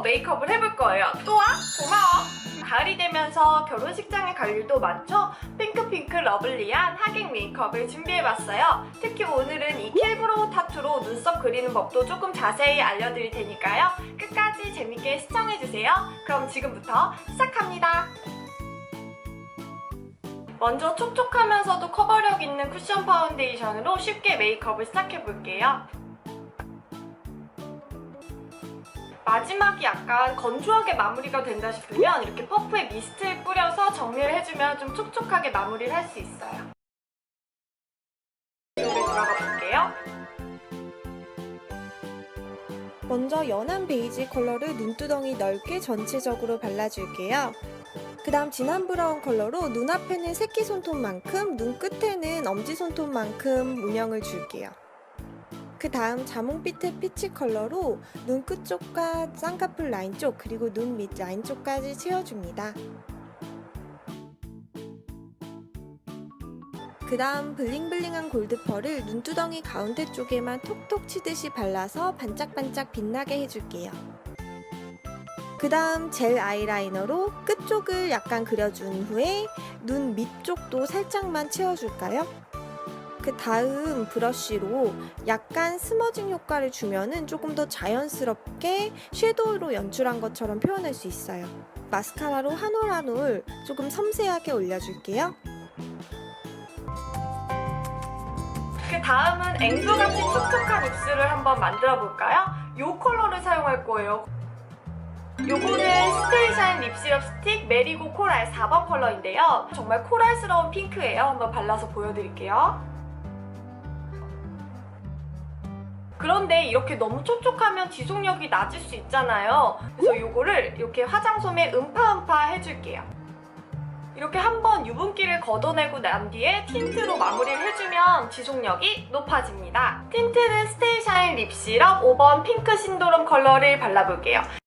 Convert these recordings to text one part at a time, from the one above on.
메이크업을 해볼 거예요. 또 와? 고마워. 가을이 되면서 결혼식장에 갈 일도 많죠? 핑크핑크 러블리한 하객 메이크업을 준비해봤어요. 특히 오늘은 이 킬브로우 타투로 눈썹 그리는 법도 조금 자세히 알려드릴 테니까요. 끝까지 재밌게 시청해주세요. 그럼 지금부터 시작합니다. 먼저 촉촉하면서도 커버력 있는 쿠션 파운데이션으로 쉽게 메이크업을 시작해볼게요. 마지막이 약간 건조하게 마무리가 된다 싶으면 이렇게 퍼프에 미스트를 뿌려서 정리를 해주면 좀 촉촉하게 마무리를 할 수 있어요. 먼저 연한 베이지 컬러를 눈두덩이 넓게 전체적으로 발라줄게요. 그 다음 진한 브라운 컬러로 눈앞에는 새끼손톱만큼, 눈끝에는 엄지손톱만큼 문양을 줄게요. 그 다음 자몽빛의 피치 컬러로 눈끝 쪽과 쌍꺼풀 라인 쪽, 그리고 눈 밑 라인 쪽까지 채워줍니다. 그 다음 블링블링한 골드펄을 눈두덩이 가운데 쪽에만 톡톡 치듯이 발라서 반짝반짝 빛나게 해줄게요. 그 다음 젤 아이라이너로 끝쪽을 약간 그려준 후에 눈 밑쪽도 살짝만 채워줄까요? 그 다음 브러쉬로 약간 스머징 효과를 주면은 조금 더 자연스럽게 섀도우로 연출한 것처럼 표현할 수 있어요. 마스카라로 한 올 한 올 조금 섬세하게 올려줄게요. 그 다음은 앵두같이 촉촉한 입술을 한번 만들어 볼까요? 이 컬러를 사용할 거예요. 요거는 스테이샤인 립시럽 스틱 메리고 코랄 4번 컬러인데요. 정말 코랄스러운 핑크예요. 한번 발라서 보여드릴게요. 그런데 이렇게 너무 촉촉하면 지속력이 낮을 수 있잖아요. 그래서 요거를 이렇게 화장솜에 음파음파 해줄게요. 이렇게 한번 유분기를 걷어내고 난 뒤에 틴트로 마무리를 해주면 지속력이 높아집니다. 틴트는 스테이샤인 립시럽 5번 핑크 신도름 컬러를 발라볼게요.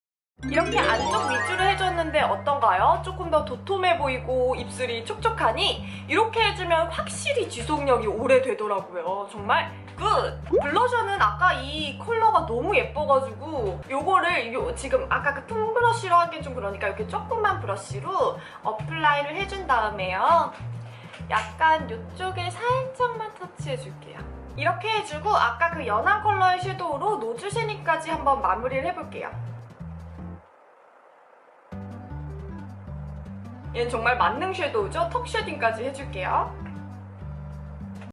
이렇게 안쪽 위주로 해줬는데 어떤가요? 조금 더 도톰해 보이고 입술이 촉촉하니 이렇게 해주면 확실히 지속력이 오래 되더라고요. 정말 굿! 블러셔는 아까 이 컬러가 너무 예뻐가지고 요거를 요 지금 아까 그 통 브러쉬로 하긴 좀 그러니까 이렇게 조금만 브러쉬로 어플라이를 해준 다음에요. 약간 이쪽에 살짝만 터치해줄게요. 이렇게 해주고 아까 그 연한 컬러의 섀도우로 노즈 쉐닝까지 한번 마무리를 해볼게요. 얘는 정말 만능 섀도우죠? 턱 쉐딩까지 해줄게요.